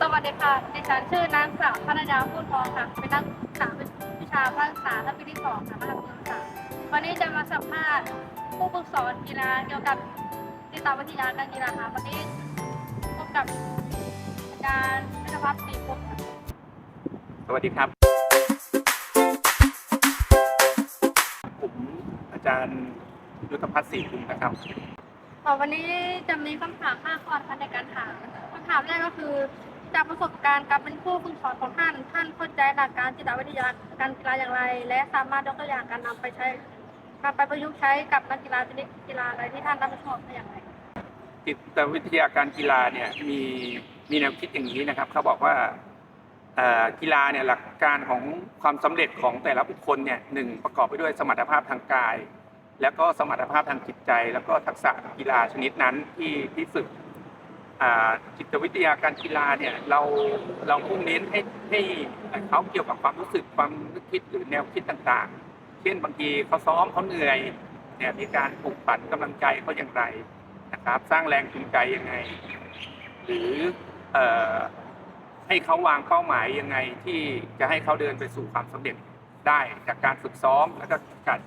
สวัสดีค่ะ ดิฉันชื่อนางสาวพนดาพูดทองค่ะ เป็นนักศึกษาวิชาภาคศึกษาชั้นปีที่สองค่ะมหาวิทยาลัยค่ะ วันนี้จะมาสัมภาษณ์ผู้ฝึกสอนกีฬาเกี่ยวกับติดตามวิทยาการกีฬาค่ะ วันนี้พบกับอาจารย์นัทพัฒน์ศรีพุทธค่ะสวัสดีครับ ผมอาจารย์ยุทธพัฒน์ศรีคุมนะครับต่อวันนี้จะมีคำถามห้าข้อนะคะในการถามคำถามแรกก็คือ จากประสบการณ์การเป็นผู้ฝึกสอนของท่าน ท่านเข้าใจหลักการจิตวิทยาการกีฬาอย่างไร และสามารถยกตัวอย่างการนำไปใช้นำไปประยุกต์ใช้กับนักกีฬาชนิดกีฬาอะไรที่ท่านรับผิดชอบได้อย่างไร จิตวิทยาการกีฬาเนี่ยมีมีแนวคิดอย่างนี้นะครับ เขาบอกว่าเอ่อกีฬาเนี่ยหลักการของความสำเร็จของแต่ละบุคคลเนี่ยหนึ่งประกอบไปด้วยสมรรถภาพทางกาย แล้วก็สมรรถภาพทางจิตใจ แล้วก็ทักษะกีฬาชนิดนั้นที่ที่ฝึก จิตวิทยาการกีฬาเนี่ยเราเราพุ่งเน้นให้ให้เขาเกี่ยวกับความรู้สึกความนึกคิดหรือแนวคิดต่างๆ เช่นบางทีเขาซ้อมเขาเหนื่อยเนี่ยมีการปลุกปั่นกำลังใจเขาอย่างไรนะครับ สร้างแรงจูงใจยังไง หรือเอ่อให้เขาวางเป้าหมายยังไงที่จะให้เขาเดินไปสู่ความสำเร็จได้จากการฝึกซ้อมแล้วก็จาก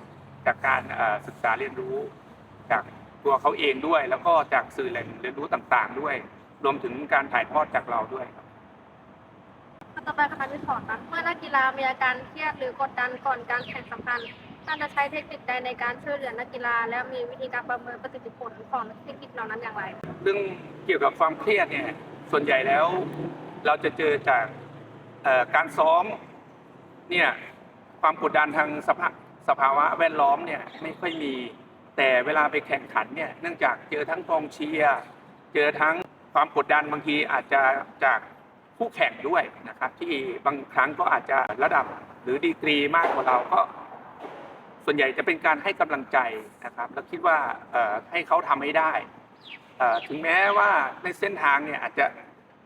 จากการศึกษาเรียนรู้จาก ตัวเขาเองด้วย แล้วก็จากสื่อแหล่งเรียนรู้ต่างๆ ด้วย รวมถึงการถ่ายทอดจากเราด้วยครับต่อไปคำถามที่สองค่ะเมื่อนักกีฬามีอาการเครียดหรือกดดันก่อนการแข่งสำคัญท่านจะใช้เทคนิคใดในการช่วยเหลือนักกีฬา และมีวิธีการประเมินประสิทธิผลของเทคนิคเหล่านั้นอย่างไร เรื่องเกี่ยวกับความเครียดเนี่ยส่วนใหญ่แล้วเราจะเจอจากเอ่อการซ้อมเนี่ยความกดดันทางสภาสภาวะแวดล้อมเนี่ยไม่ค่อยมี แต่เวลาไปแข่งขันเนี่ยเนื่องจากเจอทั้งกองเชียร์เจอทั้งความกดดันบางทีอาจจะจากผู้แข่งด้วยนะครับ ที่บางครั้งก็อาจจะระดับหรือดีกรีมากกว่าเราก็ ส่วนใหญ่จะเป็นการให้กำลังใจนะครับ แล้วคิดว่าให้เขาทำให้ได้ถึงแม้ว่าในเส้นทางเนี่ยอาจจะ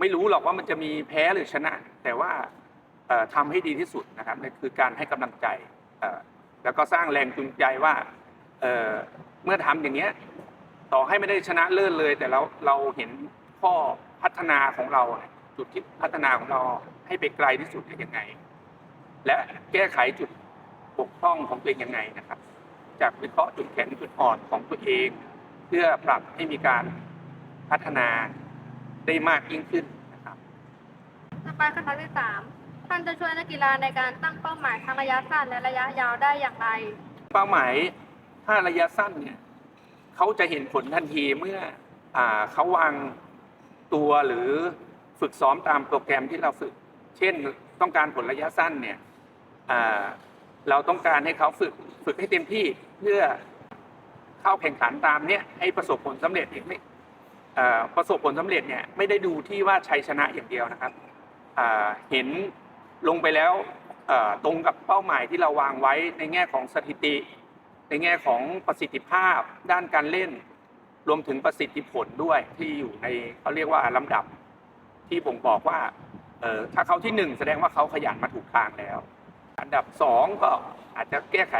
ไม่รู้หรอกว่ามันจะมีแพ้หรือชนะ แต่ว่าเอ่อทำให้ดีที่สุดนะครับนั่นคือการให้กำลังใจแล้วก็สร้างแรงจูงใจว่า เอ่อเมื่อทำอย่างเงี้ยต่อให้ไม่ได้ชนะเลิศเลย แต่เราเราเห็นข้อพัฒนาของเราเนี่ยจุดที่พัฒนาของเราให้ไปไกลที่สุดได้ยังไง และแก้ไขจุดบกพร่องของตัวเองยังไงนะครับ จากวิเคราะห์จุดแข็งจุดอ่อนของตัวเอง เพื่อปรับให้มีการพัฒนาได้มากยิ่งขึ้นนะครับต่อไปคำถามที่สามท่านจะช่วยนักกีฬาในการตั้งเป้าหมายทั้งระยะสั้นและระยะยาวได้อย่างไร เป้าหมาย ถ้าระยะสั้นเนี่ยเขาจะเห็นผลทันทีเมื่ออเขาวางตัวหรือฝึกซ้อมตามโปรแกรมที่เราฝึก เช่นต้องการผลระยะสั้นเนี่ยเราต้องการให้เขาฝึกฝึกให้เต็มที่เพื่อเข้าแข่งขันตามเนี่ยให้ประสบผลสำเร็จอีกไม่ประสบผลสำเร็จเนี่ยไม่ได้ดูที่ว่าชัยชนะอย่างเดียวนะครับเห็นลงไปแล้วตรงกับเป้าหมายที่เราวางไว้ในแง่ของสถิติ ในแง่ของประสิทธิภาพด้านการเล่น รวมถึงประสิทธิผลด้วยที่อยู่ในเขาเรียกว่าลำดับ ที่ผมบอกว่าถ้าเขาที่หนึ่งแสดงว่าเขาขยันมาถูกทางแล้ว อันดับสองก็อาจจะแก้ไข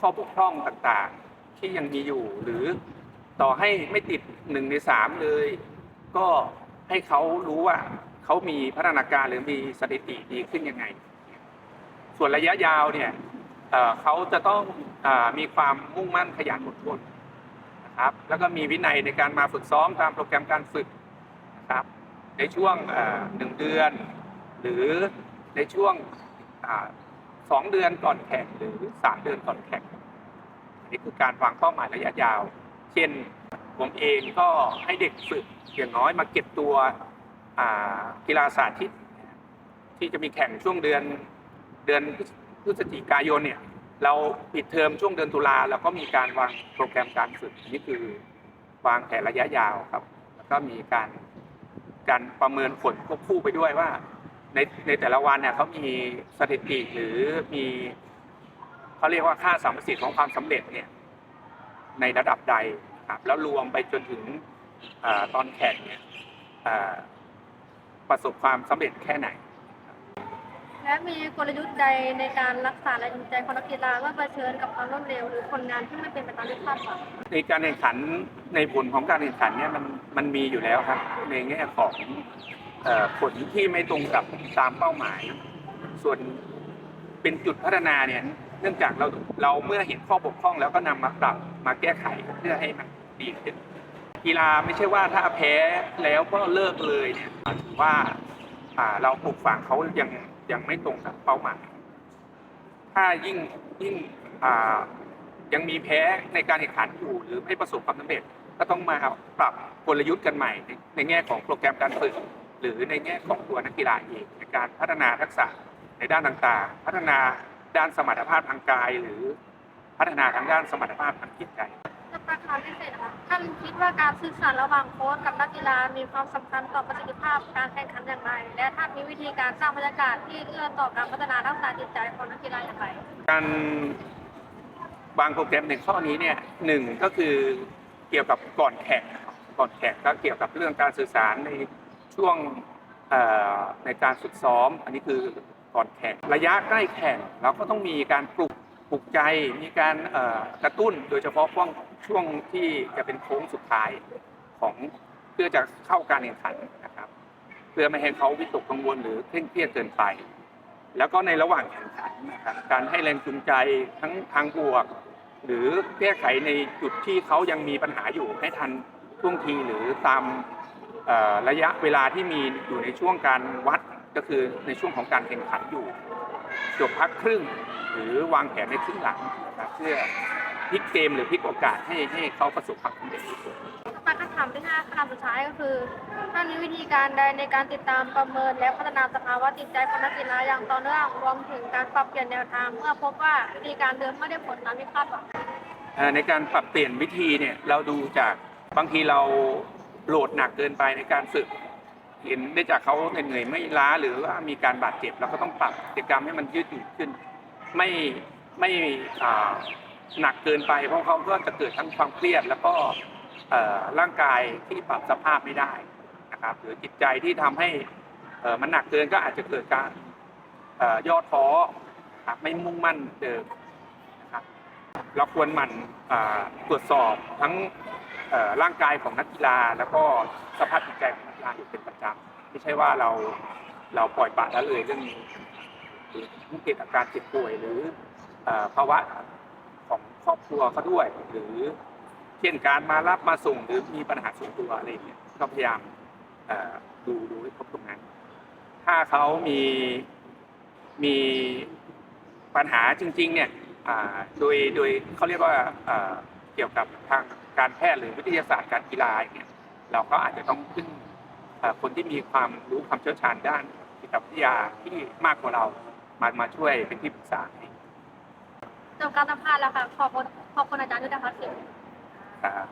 ข้อบกพร่องต่างๆ ที่ยังมีอยู่ หรือต่อให้ไม่ติดหนึ่งในสามเลย ก็ให้เขารู้ว่าเขามีพัฒนาการหรือมีสถิติดีขึ้นยังไง ส่วนระยะยาวเนี่ย เขาจะต้องอมีความมุ่งมั่นขยันอดทนนะครับแล้วก็มีวินัยในการมาฝึกซ้อมตามโปรแกรมการฝึกนะครับในช่วงหนึ่งเดือน หรือในช่วงอสองเดือนก่อนแข่งหรือสามเดือนก่อนแข่งอันนี้คือการวางเป้าหมายระยะยาว เช่นผมเองก็ให้เด็กฝึกอย่างน้อยมาเก็บตัวกีฬาสาธิต ที่จะมีแข่งช่วงเดือนเดือนพฤศจิ พฤศจิกายนเนี่ยเราปิดเทอมช่วงเดือนตุลาเราก็มีการวางโปรแกรมการฝึกนี่คือวางแผนระยะยาวครับ แล้วก็มีการการประเมินผลควบคู่ไปด้วยว่า ในในแต่ละวันเนี่ยเขามีสถิติหรือมีเขาเรียกว่าค่าสามประสิทธิ์ของความสำเร็จเนี่ยในระดับใดครับแล้วรวมไปจนถึงอตอนแข่งเนี่ยประสบความสำเร็จแค่ไหน และมีกลยุทธ์ใดในการรักษาแรงจูงใจของนักกีฬาเมื่อเผชิญกับความล้มเหลวหรือผลงานที่ไม่เป็นไปตามที่คาดหวังในการแข่งขันในผลของการแข่งขันเนี่ยมันมันมีอยู่แล้วครับ ในแง่ของเอ่อผลที่ไม่ตรงกับตามเป้าหมาย ส่วนเป็นจุดพัฒนาเนี่ยเนื่องจากเราเราเมื่อเห็นข้อบกพร่องแล้วก็นำมาปรับมาแก้ไขเพื่อให้มันดีขึ้นกีฬาไม่ใช่ว่าถ้าแพ้แล้วก็เลิกเลยเนี่ยถือว่า เราปลูกฝังเขายังยังไม่ตรงกับเป้าหมายถ้ายิ่งยิ่งอ่ายังมีแพ้ในการแข่งขันอยู่หรือไม่ประสบความสำเร็จก็ต้องมาปรับกลยุทธ์กันใหม่ในในแง่ของโปรแกรมการฝึก หรือในแง่ของตัวนักกีฬาเองในการพัฒนาทักษะในด้านต่างๆ พัฒนาด้านสมรรถภาพทางกาย หรือพัฒนาทางด้านสมรรถภาพทางจิตใจ จะประคำพิเศษนะคะท่านคิดว่าการสื่อสารระหว่างโค้ชกับนักกีฬามีความสำคัญต่อประสิทธิภาพการแข่งขันอย่างไร และท่านมีวิธีการสร้างบรรยากาศที่เอื้อต่อการพัฒนาทักษะจิตใจของนักกีฬาอย่างไร การวางโปรแกรมในข้อนี้เนี่ยหนึ่งก็คือเกี่ยวกับก่อนแข่งนะครับก่อนแข่งก็เกี่ยวกับเรื่องการสื่อสารในช่วงเอ่อในการฝึกซ้อม อันนี้คือก่อนแข่งระยะใกล้แข่งเราก็ต้องมีการปลุก ปลุกใจมีการกระตุ้นโดยเฉพาะช่วงช่วงที่จะเป็นโค้งสุดท้ายของเพื่อจะเข้าการแข่งขันนะครับ เพื่อไม่ให้เขาวิตกกังวลหรือเคร่งเครียดเกินไป แล้วก็ในระหว่างแข่งขันนะครับการให้แรงจูงใจทั้งทางบวก หรือแก้ไขในจุดที่เขายังมีปัญหาอยู่ให้ทันท่วงทีหรือตามระยะเวลาที่มีอยู่ในช่วงการวัดก็คือในช่วงของการแข่งขันอยู่ จบพักครึ่ง หรือวางแผนในครึ่งหลังนะครับเพื่อพลิกเกมหรือพลิกโอกาสให้ให้เขาประสบความสำเร็จที่สุดคำถามที่ห้าคำถามสุดท้ายก็คือท่านมีวิธีการใดในการติดตามประเมิน และพัฒนาสภาวะจิตใจของนักกีฬาอย่างต่อเนื่องรวมถึงการปรับเปลี่ยนแนวทาง เมื่อพบว่าวิธีการเดิมไม่ได้ผลตามที่คาดหวังในการปรับเปลี่ยนวิธีเนี่ยเราดูจากบางทีเราโหลดหนักเกินไปในการฝึก เห็นได้จากเขาเหนื่อยไม่ล้าหรือว่ามีการบาดเจ็บเราก็ต้องปรับกิจกรรมให้มันยืดหยุ่นขึ้น ไม่ไม่หนักเกินไปเพราะเขาก็จะเกิดทั้งความเครียด แล้วก็ร่างกายที่ปรับสภาพไม่ได้นะครับหรือจิตใจที่ทำให้มันหนักเกินก็อาจจะเกิดการเอ่อย่อท้อไม่มุ่งมั่นเดิมนะครับเราควรหมั่นตรวจสอบทั้งร่างกายของนักกีฬา แล้วก็สภาพจิตใจของ นักกีฬาอยู่เป็นประจำไม่ใช่ว่าเราเราปล่อยปละละเลยเรื่องนี้หรือเกิดอาการเจ็บป่วยหรือภาวะของครอบครัวเขาด้วย หรือเช่นการมารับมาส่งหรือมีปัญหาส่วนตัวอะไรอย่างเงี้ยก็พยายามดูดูให้ครบตรงนั้น ถ้าเขามีมีปัญหาจริงๆเนี่ยโดยโดยเขาเรียกว่าเกี่ยวกับทางการแพทย์หรือวิทยาศาสตร์การกีฬาอย่างเงี้ยเราก็อาจจะต้องพึ่ง คนที่มีความรู้ความเชี่ยวชาญด้านจิตวิทยาที่มากกว่าเรามามาช่วยเป็นที่ปรึกษาให้จบการสัมภาษณ์แล้วค่ะขอบคุณขอบคุณอาจารย์ยุทธพัฒน์ศิลป์ครับ